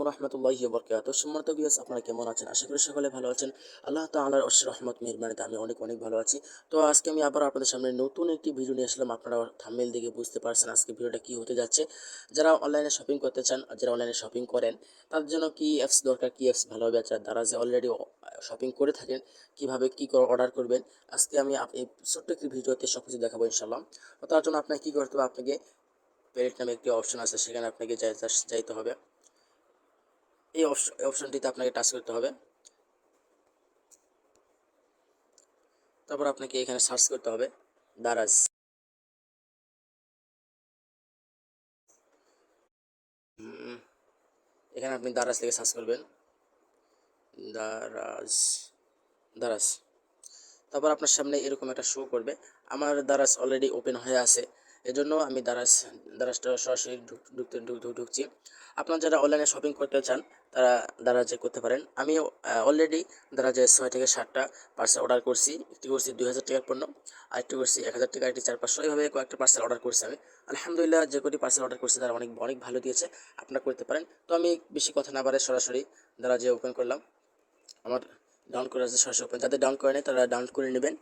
আলাইকুম রহমতুল্লাহি বরকাত। সম্মানিত বিয়াস আপনারা কেমন আছেন? আশা করি সকলে ভালো আছেন। আল্লাহ তাআলার অশেষ রহমত, মেহরবানিতে আমি অনেক অনেক ভালো আছি। তো আজকে আমি আবার আপনাদের সামনে নতুন একটি ভিডিও নিয়ে আসলাম। আপনারা থাম্বনেল দেখে বুঝতে পারছেন আজকে ভিডিওটা কি হতে যাচ্ছে। যারা অনলাইনে শপিং করতে চান আর যারা অনলাইনে শপিং করেন, তাদের জন্য কি অ্যাপস দরকার। কি অ্যাপস ভালো হবে। যারা দ্বারা যে অলরেডি শপিং করে থাকেন, কীভাবে কি করে অর্ডার করবেন, আজকে আমি এই ছোট্ট একটি ভিডিওতে সব কিছু দেখাবো ইনশাল্লাহ তার জন্য আপনাকে কী করতে হবে? আপনাকে পেলেট নামে একটি অপশন আছে, সেখানে আপনাকে যাই- যাইতে হবে। এই অপশ- এই অপশনটিতে আপনাকে টাচ করতে হবে। তারপর আপনাকে এখানে সার্চ করতে হবে, দারাজ। এখানে আপনি দারাজ থেকে সার্চ করবেন। দারাজ দারাজ। তারপর আপনার সামনে এরকম একটা শো করবে। আমার দারাজ অলরেডি ওপেন হয়ে আছে। এজন্য আমি দারাজ দারাজটা সরাসরি ঢুক- ঢুকতে, ঢুক- ঢুক- ঢুকছি। আপনার যারা অনলাইনে শপিং করতে চান, তারা দারাজে করতে পারেন। আমি অলরেডি দারাজে ছয় থেকে সাতটা পার্সেল অর্ডার করছি। একটি করছি দুই হাজার টাকার পণ্য আরেকটি করছি এক হাজার টাকা একটি চার পাঁচশো এইভাবে কয়েকটা পার্সেল অর্ডার করছি আমি। আলহামদুলিল্লাহ, যে কটি পার্সেল অর্ডার করছি, তারা অনেক অনেক ভালো দিয়েছে। আপনারা করতে পারেন। তো আমি বেশি কথা না বাড়ে সরাসরি দারাজে ওপেন করলাম। আমার ডাউন করে আছে, সরাসরি ওপেন যাদের ডাউন করে নেয় তারা ডাউন করে নেবেন।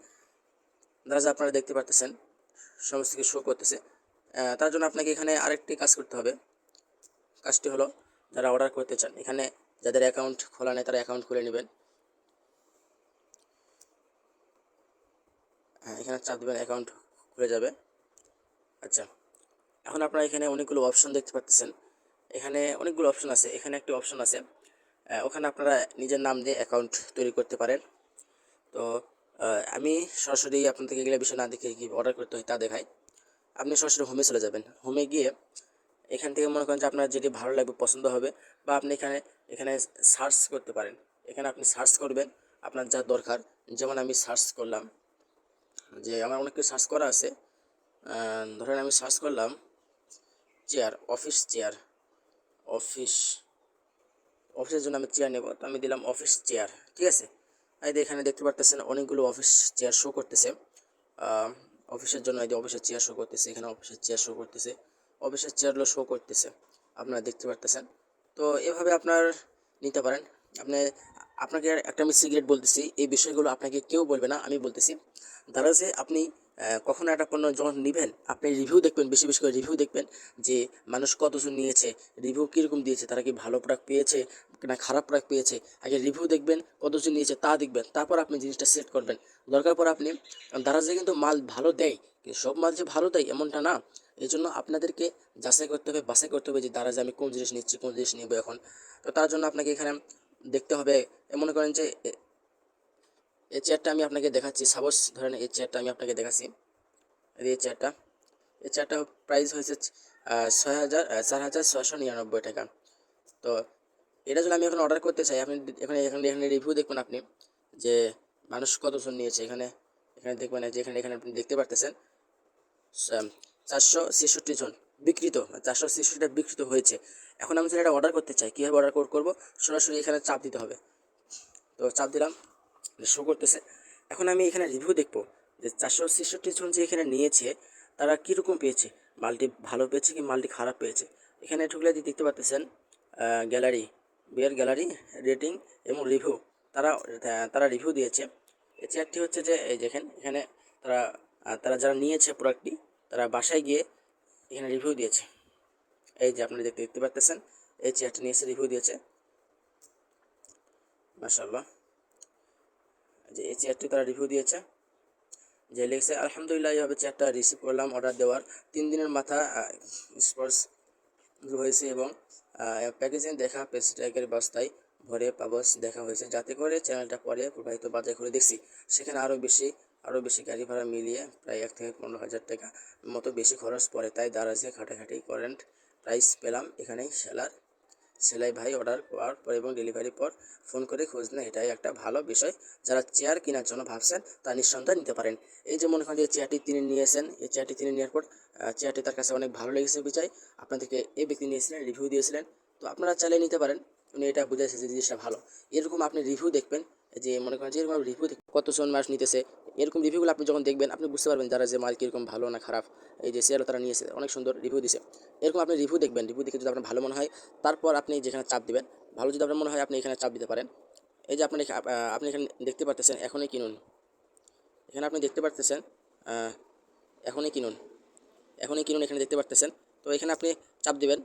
দারাজ আপনারা দেখতে পারতেছেন। সমস্ত কিছু শো করতেছে। তার জন্য আপনাকে এখানে আরেকটি কাজ করতে হবে। কাজটি হলো যারা অর্ডার করতে চান, এখানে যাদের অ্যাকাউন্ট খোলা নেই তারা অ্যাকাউন্ট খুলে নেবেন। হ্যাঁ এখানে চাপ দেবেন অ্যাকাউন্ট খুলে যাবে। আচ্ছা এখন আপনারা এখানে অনেকগুলো অপশন দেখতে পাচ্ছেন এখানে অনেকগুলো অপশন আছে, এখানে একটি অপশন আছে। ওখানে আপনারা নিজের নাম দিয়ে অ্যাকাউন্ট তৈরি করতে পারেন। তো আমি সরাসরি আপনাদেরকে এগুলো বিষয় না দেখে কি অর্ডার করতে হয় তা দেখাই। আপনি সরাসরি হোমে চলে যাবেন। হোমে গিয়ে এখান থেকে মনে করেন যে আপনার যেটি ভালো লাগবে, পছন্দ হবে বা আপনি এখানে এখানে সার্চ করতে পারেন। এখানে আপনি সার্চ করবেন আপনার যা দরকার। যেমন আমি সার্চ করলাম যে আমার অনেক কিছু সার্চ করা আছে। ধরেন আমি সার্চ করলাম চেয়ার অফিস চেয়ার অফিস অফিসের জন্য আমি চেয়ার নেব। তো আমি দিলাম অফিস চেয়ার ঠিক আছে? এই এখানে দেখতে পারতেছেন অনেকগুলো অফিস চেয়ার শো করতেছে। অফিসের জন্য এই অফিসের চেয়ার শো করতেছে, এখানে অফিসের চেয়ার শো করতেছে অফিসের চেয়ারগুলো শো করতেছে। আপনারা দেখতে পারতেছেন। তো এভাবে আপনার নিতে পারেন। আপনি, আপনাকে একটা আমি সিগারেট বলতেছি, এই বিষয়গুলো আপনাকে কেউ বলবে না, আমি বলতেছি। দ্বারা যে আপনি কখনো একটা পণ্য যখন নেবেন, আপনি রিভিউ দেখবেন, বেশি বেশি করে রিভিউ দেখবেন যে মানুষ কতজন নিয়েছে রিভিউ কীরকম দিয়েছে, তারা কি ভালো প্রোডাক্ট পেয়েছে না, খারাপ প্রোডাক্ট পেয়েছে। আগে রিভিউ দেখবেন, কতজন নিয়েছে তা দেখবেন, তারপর আপনি জিনিসটা সেট করবেন। দরকার পর আপনি দারাজে কিন্তু মাল ভালো দেয়, কিন্তু সব মাল যে ভালো দেয়, এমনটা না। এই জন্য আপনাদেরকে যাচাই করতে হবে, বাছাই করতে হবে যে দারাজে আমি কোন জিনিস নিচ্ছি, কোন জিনিস নেব এখন। তো তার জন্য আপনাকে এখানে দেখতে হবে, এ মনে করেন যে এই চেয়ারটা আমি আপনাকে দেখাচ্ছি। সাপোজ ধরেন এই চেয়ারটা আমি আপনাকে দেখাচ্ছি। এই চেয়ারটা এই চেয়ারটা প্রাইস হয়েছে ছয় হাজার চার হাজার ছয়শো নিরানব্বই টাকা। তো এটা যদি আমি এখন অর্ডার করতে চাই। আপনি এখানে এখানে এখানে রিভিউ দেখবেন আপনি যে মানুষ কতজন নিয়েছে। এখানে এখানে দেখবেন যে এখানে এখানে আপনি দেখতে পারতেছেন চারশো ছেষট্টি জন বিকৃত চারশো ছেষট্টিটা বিকৃত হয়েছে। এখন আমি যদি এটা অর্ডার করতে চাই। কীভাবে অর্ডার করব? সরাসরি এখানে চাপ দিতে হবে। তো চাপ দিলাম শো করতেছে। এখন আমি এখানে রিভিউ দেখব যে চারশো ছেষট্টি জন যে এখানে নিয়েছে, তারা কীরকম পেয়েছে? মালটি ভালো পেয়েছে কি মালটি খারাপ পেয়েছে? এখানে ঢুকলে দেখতে পাচ্ছেন গ্যালারি বিয়ার গ্যালারি, রেটিং এবং রিভিউ তারা তারা রিভিউ দিয়েছে। এই চেয়ারটি হচ্ছে যে, এই দেখেন, এখানে তারা তারা যারা নিয়েছে প্রোডাক্টটি তারা বাসায় গিয়ে এখানে রিভিউ দিয়েছে। এই যে আপনারা দেখতে দেখতে পাচ্ছেন এই চেয়ারটি নিয়ে এসে রিভিউ দিয়েছে। মাশাল্লাহ যে, এই চেয়ারটি তারা রিভিউ দিয়েছে। যে লিখছে, আলহামদুলিল্লাহ, এইভাবে চেয়ারটা রিসিভ করলাম অর্ডার দেওয়ার তিন দিনের মাথা স্পর্শ হয়েছে এবং প্যাকেজিং দেখা পেস্ট্যাগের বস্তায় ভরে পাবস দেখা হয়েছে। যাতে করে চ্যানেলটা পরে প্রবাহিত বাজার করে দেখছি। সেখানে আরও বেশি আরও বেশি গাড়ি ভাড়া মিলিয়ে প্রায় এক থেকে পনেরো হাজার টাকা মতো বেশি খরচ পড়ে। তাই দারাজে খাটাখাটি কারেন্ট প্রাইস পেলাম। এখানেই সেলার সেলাই ভাই অর্ডার করার পর এবং ডেলিভারি পর ফোন করে খোঁজ নেয়। এটাই একটা ভালো বিষয়। যারা চেয়ার কেনার জন্য ভাবছেন তা নিঃসন্দেহে নিতে পারেন। এই যে মনে করেন যে চেয়ারটি তিনি নিয়েছেন, এই চেয়ারটি তিনি নেওয়ার পর চেয়ারটি তার কাছে অনেক ভালো লেগেছে বিচাই আপনাদেরকে এই ব্যক্তি নিয়েছিলেন রিভিউ দিয়েছিলেন। তো আপনারা চালিয়ে নিতে পারেন। উনি এটা বুঝেছে যে জিনিসটা ভালো। এরকম আপনি রিভিউ দেখবেন যে মনে করেন যে এরকম রিভিউ কতজন মানুষ নিতেছে, এরকম রিভিউগুলো আপনি যখন দেখবেন, আপনি বুঝতে পারবেন যারা যে মাল কীরকম ভালো না খারাপ, এই যে শেয়ারও তারা নিয়েছে, অনেক সুন্দর রিভিউ দিছে। এরকম আপনি রিভিউ দেখবেন রিভিউ দেখে যদি আপনার ভালো মনে হয়, তারপর আপনি যেখানে চাপ দিবেন, ভালো যদি আপনার মনে হয়, আপনি এখানে চাপ দিতে পারেন। এই যে আপনি আপনি এখানে দেখতে পারতেছেন, এখনই কিনুন। এখানে আপনি দেখতে পারতেছেন এখনই কিনুন। এখনই কিনুন, এখানে দেখতে পারতেছেন। তো এখানে আপনি চাপ দিবেন।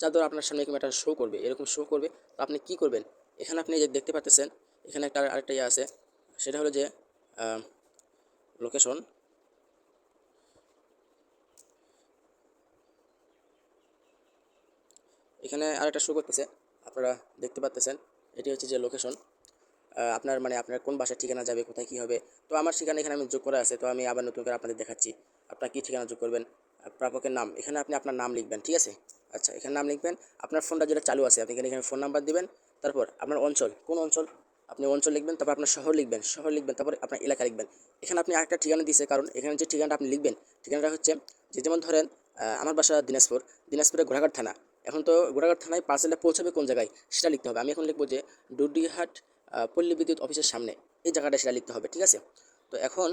চাপ দেওয়ার আপনার সামনে এরকম একটা শো করবে। এরকম শো করবে। তো আপনি কী করবেন? এখানে আপনি যে দেখতে পারতেছেন এখানে একটা আরেকটা ইয়ে আছে, সেটা হলো যে লোকেশন এখানে আরেকটা শো করতেছে, আপনারা দেখতে পাচ্তেছেন, এটি হচ্ছে যে লোকেশন আপনার মানে আপনার কোন বাসার ঠিকানা যাবে, কোথায় কী হবে। তো আমার ঠিকানা এখানে আমি যোগ করা আছে, তো আমি আবার নতুন করে আপনাদের দেখাচ্ছি, আপনার কী ঠিকানা যোগ করবেন প্রাপকের নাম, এখানে আপনি আপনার নাম লিখবেন, ঠিক আছে? আচ্ছা এখানে নাম লিখবেন, আপনার ফোনটা যেটা চালু আছে, আপনি এখানে ফোন নাম্বার দিবেন তারপর আপনার অঞ্চল, কোন অঞ্চল? আপনি অঞ্চল লিখবেন, তারপর আপনার শহর লিখবেন শহর লিখবেন, তারপর আপনার এলাকা লিখবেন। এখানে আপনি একটা ঠিকানা দিয়েছে, কারণ এখানে যে ঠিকানাটা আপনি লিখবেন, ঠিকানাটা হচ্ছে যে যেমন ধরেন আমার বাসা দিনাজপুর, দিনাজপুরের ঘোড়াঘাট থানা। এখন তো ঘোড়াঘাট থানায় পার্সেলটা পৌঁছাবে কোন জায়গায়? সেটা লিখতে হবে। আমি এখন লিখব যে ডুডিহাট পল্লী বিদ্যুৎ অফিসের সামনে। এই জায়গাটা সেটা লিখতে হবে, ঠিক আছে? তো এখন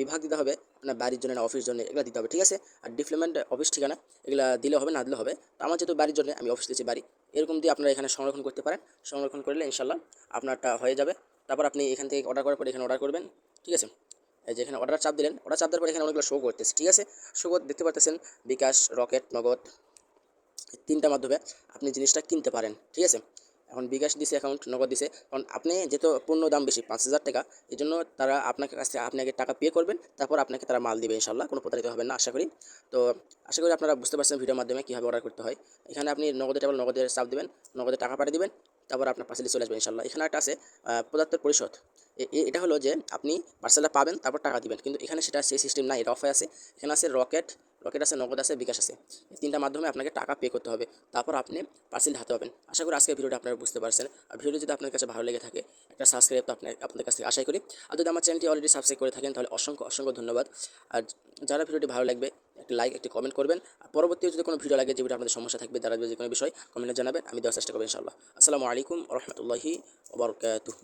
বিভাগ দিতে হবে আপনার বাড়ির জন্য না অফিস জন্য, এগুলো দিতে হবে, ঠিক আছে? আর ডিপ্লোমেন্ট অফিস ঠিকানা, এগুলো দিলে হবে, না দিলে হবে? তো আমার যেহেতু বাড়ির জন্য, আমি অফিস দিয়েছি বাড়ি, এরকম দিয়ে আপনারা এখানে সংরক্ষণ করতে পারেন। সংরক্ষণ করলে ইনশাল্লাহ আপনারটা হয়ে যাবে। তারপর আপনি এখান থেকে অর্ডার করার পর এখানে অর্ডার করবেন, ঠিক আছে? যে এখানে অর্ডার চাপ দিলেন অর্ডার চাপ দেওয়ার পর এখানে অনেকগুলো শো করতেছে, ঠিক আছে? শো দেখতে পারতেছেন, বিকাশ রকেট নগদ তিনটা মাধ্যমে আপনি জিনিসটা কিনতে পারেন, ঠিক আছে? এখন বিকাশ দিছে অ্যাকাউন্ট নগদ দিছে। কারণ আপনি যেহেতু পূর্ণ দাম বেশি, পাঁচ হাজার টাকা এই জন্য তারা আপনাকে কাছে থেকে আপনি আগে টাকা পে করবেন, তারপর আপনাকে তারা মাল দিবে ইনশাল্লাহ কোনো প্রতারিত হবে না, আশা করি। তো আশা করি আপনারা বুঝতে পারছেন ভিডিওর মাধ্যমে কীভাবে অর্ডার করতে হয়। এখানে আপনি নগদে টেবল নগদের চাপ দেবেন, নগদে টাকা পাঠিয়ে দেবেন, তারপর আপনার পার্সেলে চলে আসবে ইনশাল্লাহ এখানে একটা আছে পদার্থের পরিশোধ। এটা হলো যে আপনি পার্সেলটা পাবেন, তারপর টাকা দিবেন। কিন্তু এখানে সেটা সেই সিস্টেম নাই অফে আছে। এখানে আছে রকেট রকেট আছে, নগদ আছে, বিকাশ আছে। এই তিনটা মাধ্যমে আপনাকে টাকা পে করতে হবে। তারপর আপনি পার্সেল হাতে পাবেন। আশা করি আজকে ভিডিওটা আপনারা বুঝতে পারছেন। আর ভিডিওটি যদি আপনার কাছে ভালো লেগে থাকে, একটা সাবস্ক্রাইব তো আপনার, আপনাদের কাছ থেকে আশাই করি। আর যদি আমার চ্যানেলটি অলরেডি সাবস্ক্রাইব করে থাকেন, তাহলে অসংখ্য অসংখ্য ধন্যবাদ। আর যারা ভিডিওটি ভালো লাগবে, একটি লাইক একটি কমেন্ট করবেন। আর পরবর্তী যদি কোনো ভিডিও লাগে, যে ভিডিও আপনাদের সমস্যা থাকবে তারা যদি কোনো বিষয় কমেন্টে জানাবেন। আমি দেওয়ার চেষ্টা করব ইনশাল্লাহ আসসালামু আলাইকুম রহমতুল্লাহি ওবরকাতুহ